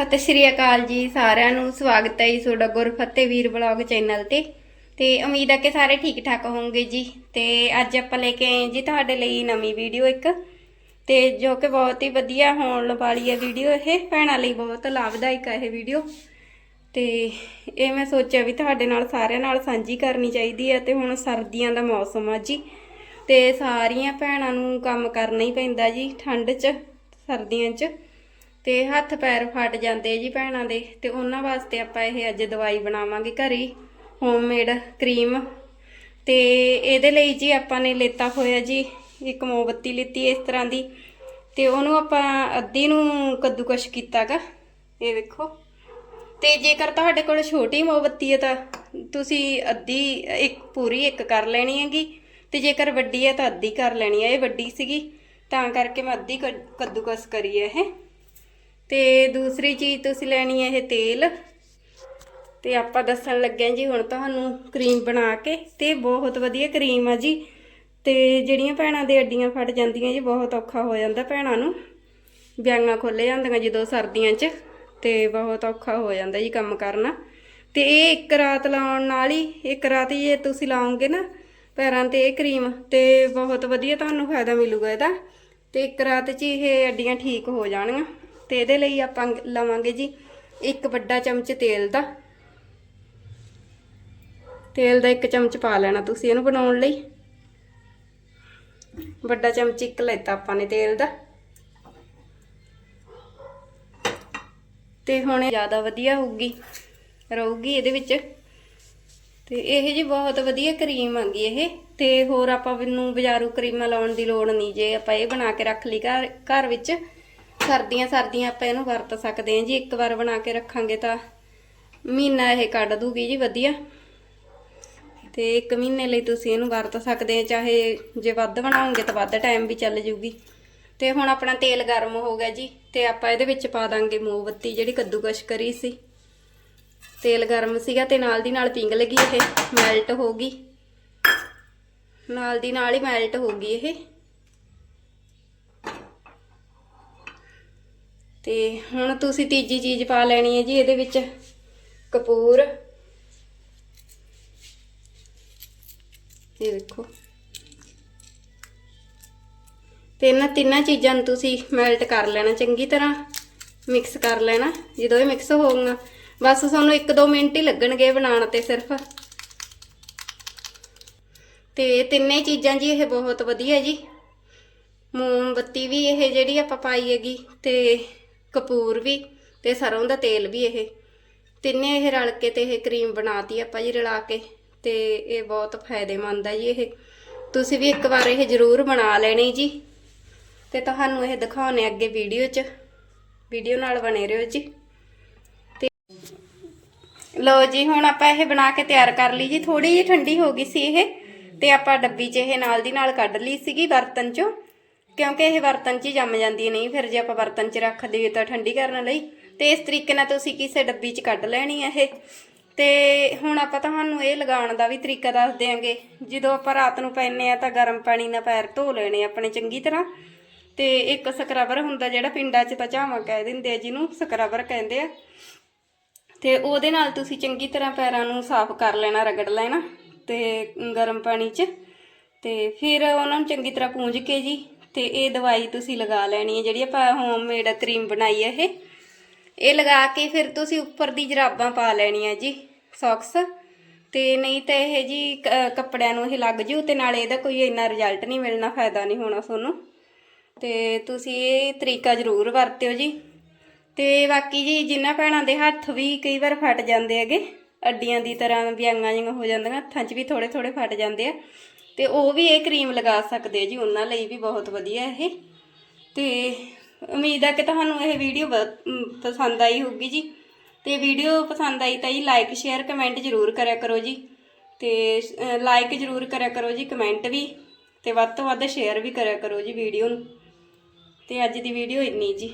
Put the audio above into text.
ਸਤਿ ਸ਼੍ਰੀ ਅਕਾਲ ਜੀ, ਸਾਰਿਆਂ ਨੂੰ ਸਵਾਗਤ ਹੈ ਜੀ ਤੁਹਾਡਾ ਗੁਰਫਤਿਹ ਵੀਰ ਬਲੌਗ ਚੈਨਲ ਤੇ। ਤੇ ਉਮੀਦ ਹੈ ਕਿ ਸਾਰੇ ਠੀਕ ਠਾਕ ਹੋਵੋਗੇ ਜੀ। ਤੇ ਅੱਜ ਆਪਾਂ ਲੈ ਕੇ ਆਏ ਜੀ ਤੁਹਾਡੇ ਲਈ ਨਵੀਂ ਵੀਡੀਓ ਇੱਕ। ਤੇ ਜੋ ਕਿ ਬਹੁਤ ਹੀ ਵਧੀਆ ਹੋਣ ਵਾਲੀ ਹੈ ਵੀਡੀਓ ਇਹ, ਭੈਣਾਂ ਲਈ ਬਹੁਤ ਲਾਭਦਾਇਕ ਹੈ ਇਹ ਵੀਡੀਓ। ਤੇ ਇਹ ਮੈਂ ਸੋਚਿਆ ਵੀ ਤੁਹਾਡੇ ਨਾਲ ਸਾਰਿਆਂ ਨਾਲ ਸਾਂਝੀ ਕਰਨੀ ਚਾਹੀਦੀ ਹੈ ਤੇ ਹੁਣ ਸਰਦੀਆਂ ਦਾ ਮੌਸਮ ਆ ਜੀ। ਤੇ ਸਾਰੀਆਂ ਭੈਣਾਂ ਨੂੰ ਕੰਮ ਕਰਨਾ ਹੀ ਪੈਂਦਾ ਜੀ ਠੰਡ 'ਚ, ਸਰਦੀਆਂ 'ਚ। ਤੇ ਹੱਥ ਪੈਰ ਫਟ ਜਾਂਦੇ ਜੀ ਭੈਣਾਂ ਦੇ, ਤੇ ਉਹਨਾਂ ਵਾਸਤੇ ਆਪਾਂ ਇਹ ਅੱਜ ਦਵਾਈ ਬਣਾਵਾਂਗੇ ਘਰੇ ਹੋਮਮੇਡ ਕਰੀਮ ਤੇ ਇਹਦੇ ਲਈ ਜੀ ਆਪਾਂ ਨੇ ਲੇਤਾ ਹੋਇਆ ਜੀ, ਇੱਕ ਮੋਮਬੱਤੀ ਲਿੱਤੀ ਇਸ ਤਰ੍ਹਾਂ ਦੀ, ਤੇ ਉਹਨੂੰ ਆਪਾਂ ਅੱਧੀ ਨੂੰ ਕੱਦੂਕਸ਼ ਕੀਤਾਗਾ, ਇਹ ਵੇਖੋ। ਤੇ ਜੇਕਰ ਤੁਹਾਡੇ ਕੋਲ ਛੋਟੀ ਮੋਮਬੱਤੀ ਹੈ ਤਾਂ ਤੁਸੀਂ ਅੱਧੀ, ਇੱਕ ਪੂਰੀ ਇੱਕ ਕਰ ਲੈਣੀ ਹੈਗੀ, ਤੇ ਜੇਕਰ ਵੱਡੀ ਹੈ ਤਾਂ ਅੱਧੀ ਕਰ ਲੈਣੀ ਹੈ ਇਹ ਵੱਡੀ ਸੀਗੀ, ਤਾਂ ਕਰਕੇ ਮੈਂ ਅੱਧੀ ਕ- ਕੱਦੂਕਸ ਕਰੀ ਹੈ ਇਹ। ਤੇ ਦੂਸਰੀ ਚੀਜ਼ ਤੁਸੀਂ ਲੈਣੀ ਹੈ ਇਹ ਤੇਲ। ਤੇ ਆਪਾਂ ਦੱਸਣ ਲੱਗੇ ਹਾਂ ਜੀ ਹੁਣ ਤੁਹਾਨੂੰ ਕਰੀਮ ਬਣਾ ਕੇ, ਤੇ ਬਹੁਤ ਵਧੀਆ ਕਰੀਮ ਆ ਜੀ। ਤੇ ਜਿਹੜੀਆਂ ਭੈਣਾਂ ਦੇ ਅੱਡੀਆਂ ਫਟ ਜਾਂਦੀਆਂ ਜੀ, ਬਹੁਤ ਔਖਾ ਹੋ ਜਾਂਦਾ ਭੈਣਾਂ ਨੂੰ। ਵਿਆਂਗਾਂ ਖੁੱਲ ਜਾਂਦੀਆਂ ਜਦੋਂ ਸਰਦੀਆਂ 'ਚ, ਤੇ ਬਹੁਤ ਔਖਾ ਹੋ ਜਾਂਦਾ ਜੀ ਕੰਮ ਕਰਨਾ। ਤੇ ਇਹ ਇੱਕ ਰਾਤ ਲਾਉਣ ਨਾਲ ਹੀ, ਇੱਕ ਰਾਤ ਹੀ ਜੇ ਤੁਸੀਂ ਲਾਓਗੇ ਨਾ ਪੈਰਾਂ ਤੇ ਇਹ ਕਰੀਮ ਤੇ ਬਹੁਤ ਵਧੀਆ ਤੁਹਾਨੂੰ ਫਾਇਦਾ ਮਿਲੂਗਾ ਇਹਦਾ। ਤੇ ਇੱਕ ਰਾਤ 'ਚ ਹੀ ਇਹ ਅੱਡੀਆਂ ਠੀਕ ਹੋ ਜਾਣਗੀਆਂ। ਤੇ ਇਹਦੇ ਲਈ ਆਪਾਂ ਲਵਾਂਗੇ ਜੀ ਇੱਕ ਵੱਡਾ ਚਮਚ ਤੇਲ ਦਾ। ਤੇਲ ਦਾ ਇੱਕ ਚਮਚ ਪਾ ਲੈਣਾ ਤੁਸੀਂ ਇਹਨੂੰ ਬਣਾਉਣ ਲਈ। ਵੱਡਾ ਚਮਚ ਇੱਕ ਲੈਤਾ ਆਪਾਂ ਨੇ ਤੇਲ ਦਾ। ਤੇ ਹੁਣ ਜ਼ਿਆਦਾ ਵਧੀਆ ਹੋਊਗੀ, ਰਹੂਗੀ ਇਹਦੇ ਵਿੱਚ। ਤੇ ਇਹ ਜੀ ਬਹੁਤ ਵਧੀਆ ਕਰੀਮ ਆਂਗੀ ਇਹ। ਤੇ ਹੋਰ ਆਪਾਂ ਨੂੰ ਬਾਜ਼ਾਰੂ ਕਰੀਮਾਂ ਲਾਉਣ ਦੀ ਲੋੜ ਨਹੀਂ, ਜੇ ਆਪਾਂ ਇਹ ਬਣਾ ਕੇ ਰੱਖ ਲਈ ਘਰ ਘਰ ਵਿੱਚ ਸਰਦੀਆਂ ਸਰਦੀਆਂ ਆਪਾਂ ਇਹਨੂੰ ਵਰਤ ਸਕਦੇ ਹਾਂ ਜੀ, ਇੱਕ ਵਾਰ ਬਣਾ ਕੇ ਰੱਖਾਂਗੇ ਤਾਂ ਮਹੀਨਾ ਇਹ ਕੱਢ ਦੂਗੀ ਜੀ ਵਧੀਆ। ਤੇ ਇੱਕ ਮਹੀਨੇ ਲਈ ਤੁਸੀਂ ਇਹਨੂੰ ਵਰਤ ਸਕਦੇ ਆ ਚਾਹੇ ਜੇ ਵੱਧ ਬਣਾਓਗੇ ਤਾਂ ਵੱਧ ਟਾਈਮ ਵੀ ਚੱਲ ਜੂਗੀ। ਤੇ ਹੁਣ ਆਪਣਾ ਤੇਲ ਗਰਮ ਹੋ ਗਿਆ ਜੀ, ਤੇ ਆਪਾਂ ਇਹਦੇ ਵਿੱਚ ਪਾ ਦਾਂਗੇ ਮੋਮਬੱਤੀ ਜਿਹੜੀ ਕੱਦੂਕਸ਼ ਕਰੀ ਸੀ। ਤੇਲ ਗਰਮ ਸੀਗਾ ਤੇ ਨਾਲ ਦੀ ਨਾਲ ਪਿੰਗਲ ਗਈ ਇਹ ਮੈਲਟ ਹੋ ਗਈ। ਨਾਲ ਦੀ ਨਾਲ ਹੀ ਮੈਲਟ ਹੋ ਗਈ ਇਹ। ਤੇ ਹੁਣ ਤੁਸੀਂ ਤੀਜੀ ਚੀਜ਼ ਪਾ ਲੈਣੀ ਹੈ ਜੀ, ਇਹਦੇ ਵਿੱਚ ਕਪੂਰ। ਇਹ ਦੇਖੋ। ਤੇ ਇਹਨਾਂ ਤਿੰਨਾਂ ਚੀਜ਼ਾਂ ਨੂੰ ਤੁਸੀਂ ਮੈਲਟ ਕਰ ਲੈਣਾ ਚੰਗੀ ਤਰ੍ਹਾਂ ਮਿਕਸ ਕਰ ਲੈਣਾ, ਜਦੋਂ ਇਹ ਮਿਕਸ ਹੋਊਗਾ। ਬਸ ਤੁਹਾਨੂੰ 1-2 ਮਿੰਟ ਹੀ ਲੱਗਣਗੇ ਬਣਾਉਣ ਤੇ ਸਿਰਫ। ਤੇ ਤਿੰਨੇ ਚੀਜ਼ਾਂ ਜੀ, ਇਹ ਬਹੁਤ ਵਧੀਆ ਜੀ। ਮੋਮਬੱਤੀ ਵੀ ਇਹ ਜਿਹੜੀ ਆਪਾਂ ਪਾਈ ਹੈਗੀ, ਤੇ ਕਪੂਰ ਵੀ ਤੇ ਸਰੋਂ ਦਾ ਤੇਲ ਵੀ ਇਹ। ਤਿੰਨੇ ਇਹ ਰਲ ਕੇ ਤੇ ਇਹ ਕਰੀਮ ਬਣਾਤੀ ਆਪਾਂ ਜੀ ਰਲਾ ਕੇ ਤੇ ਇਹ ਬਹੁਤ ਫਾਇਦੇਮੰਦ ਹੈ ਜੀ ਇਹ। ਤੁਸੀਂ ਵੀ ਇੱਕ ਵਾਰ ਇਹ ਜ਼ਰੂਰ ਬਣਾ ਲੈਣੀ ਜੀ। ਤੇ ਤੁਹਾਨੂੰ ਇਹ ਦਿਖਾਉਣੇ ਅੱਗੇ ਵੀਡੀਓ 'ਚ। ਵੀਡੀਓ ਨਾਲ ਬਣੇ ਰਹੋ ਜੀ। ਤੇ ਲਓ ਜੀ, ਹੁਣ ਆਪਾਂ ਇਹ ਬਣਾ ਕੇ ਤਿਆਰ ਕਰ ਲਈ ਜੀ। ਥੋੜੀ ਜਿਹੀ ਠੰਡੀ ਹੋ ਗਈ ਸੀ ਇਹ ਤੇ ਆਪਾਂ ਡੱਬੀ 'ਚ ਇਹ ਨਾਲ ਦੀ ਨਾਲ ਕੱਢ ਲਈ ਸੀਗੀ ਬਰਤਨ 'ਚੋਂ। ਕਿਉਂਕਿ ਇਹ ਬਰਤਨ 'ਚ ਹੀ ਜੰਮ ਜਾਂਦੀ ਹੈ, ਨਹੀਂ ਫਿਰ ਜੇ ਆਪਾਂ ਬਰਤਨ 'ਚ ਰੱਖ ਦਈਏ ਤਾਂ ਠੰਡੀ ਕਰਨ ਲਈ। ਤੇ ਇਸ ਤਰੀਕੇ ਨਾਲ ਤੁਸੀਂ ਕਿਸੇ ਡੱਬੀ 'ਚ ਕੱਢ ਲੈਣੀ ਹੈ ਇਹ। ਤੇ ਹੁਣ ਆਪਾਂ ਤੁਹਾਨੂੰ ਇਹ ਲਗਾਉਣ ਦਾ ਵੀ ਤਰੀਕਾ ਦੱਸ ਦਿਆਂਗੇ। ਜਦੋਂ ਆਪਾਂ ਰਾਤ ਨੂੰ ਪੈਨੇ ਆ ਤਾਂ ਗਰਮ ਪਾਣੀ ਨਾਲ ਪੈਰ ਧੋ ਲੈਣੇ ਆਪਣੇ ਚੰਗੀ ਤਰ੍ਹਾਂ। ਤੇ ਇੱਕ ਸਕਰਬਰ ਹੁੰਦਾ ਜਿਹੜਾ ਪਿੰਡਾਂ 'ਚ ਤਾਂ ਝਾਵਾਂ ਕਹਿ ਦਿੰਦੇ ਆ, ਜਿਹਨੂੰ ਸਕਰਬਰ ਕਹਿੰਦੇ ਆ। ਤੇ ਉਹਦੇ ਨਾਲ ਤੁਸੀਂ ਚੰਗੀ ਤਰ੍ਹਾਂ ਪੈਰਾਂ ਨੂੰ ਸਾਫ਼ ਕਰ ਲੈਣਾ, ਰਗੜ ਲੈਣਾ ਤੇ ਗਰਮ ਪਾਣੀ 'ਚ। ਤੇ ਫਿਰ ਉਹਨਾਂ ਨੂੰ ਚੰਗੀ ਤਰ੍ਹਾਂ ਪੂੰਝ ਕੇ ਜੀ। ਤੇ ਇਹ ਦਵਾਈ ਤੁਸੀਂ ਲਗਾ ਲੈਣੀ ਹੈ ਜਿਹੜੀ ਆਪਾਂ ਹੋਮਮੇਡ ਕਰੀਮ ਬਣਾਈ ਹੈ ਇਹ। ਇਹ ਲਗਾ ਕੇ ਫਿਰ ਤੁਸੀਂ ਉੱਪਰ ਦੀ ਜਰਾਬਾਂ ਪਾ ਲੈਣੀਆਂ ਜੀ ਸੌਕਸ ਤੇ ਨਹੀਂ ਤਾਂ ਇਹ ਜੀ ਕ- ਕੱਪੜਿਆਂ ਨੂੰ ਇਹ ਲੱਗ ਜੂ ਤੇ ਨਾਲੇ ਇਹਦਾ ਕੋਈ ਇੰਨਾ ਰਿਜ਼ਲਟ ਨਹੀਂ ਮਿਲਣਾ, ਫਾਇਦਾ ਨਹੀਂ ਹੋਣਾ ਤੁਹਾਨੂੰ। ਤੇ ਤੁਸੀਂ ਇਹ ਤਰੀਕਾ ਜ਼ਰੂਰ ਵਰਤਿਓ ਜੀ। ਤੇ ਬਾਕੀ ਜੀ ਜਿਨ੍ਹਾਂ ਭੈਣਾਂ ਦੇ ਹੱਥ ਵੀ ਕਈ ਵਾਰ ਫਟ ਜਾਂਦੇ ਹੈਗੇ, ਅੱਡੀਆਂ ਦੀ ਤਰ੍ਹਾਂ ਵਿਆਂਗਾਂ ਜਿਹੀਆਂ ਹੋ ਜਾਂਦੀਆਂ, ਹੱਥਾਂ 'ਚ ਵੀ ਥੋੜੇ ਥੋੜੇ ਫਟ ਜਾਂਦੇ ਆ। ਤੇ ਉਹ ਵੀ ਇਹ ਕਰੀਮ ਲਗਾ ਸਕਦੇ ਜੀ, ਉਹਨਾਂ ਲਈ ਵੀ ਬਹੁਤ ਵਧੀਆ ਇਹ। ਤੇ ਉਮੀਦ ਹੈ ਕਿ ਤੁਹਾਨੂੰ ਇਹ ਵੀਡੀਓ ਪਸੰਦ ਆਈ ਹੋਊਗੀ ਜੀ। ਤੇ ਵੀਡੀਓ ਪਸੰਦ ਆਈ ਤਾਂ ਜੀ ਲਾਈਕ ਸ਼ੇਅਰ ਕਮੈਂਟ ਜ਼ਰੂਰ ਕਰਿਆ ਕਰੋ ਜੀ। ਤੇ ਲਾਈਕ ਜ਼ਰੂਰ ਕਰਿਆ ਕਰੋ ਜੀ ਕਮੈਂਟ ਵੀ। ਤੇ ਵੱਧ ਤੋਂ ਵੱਧ ਸ਼ੇਅਰ ਵੀ ਕਰਿਆ ਕਰੋ ਜੀ ਵੀਡੀਓ ਨੂੰ। ਤੇ ਅੱਜ ਦੀ ਵੀਡੀਓ ਇੰਨੀ ਜੀ।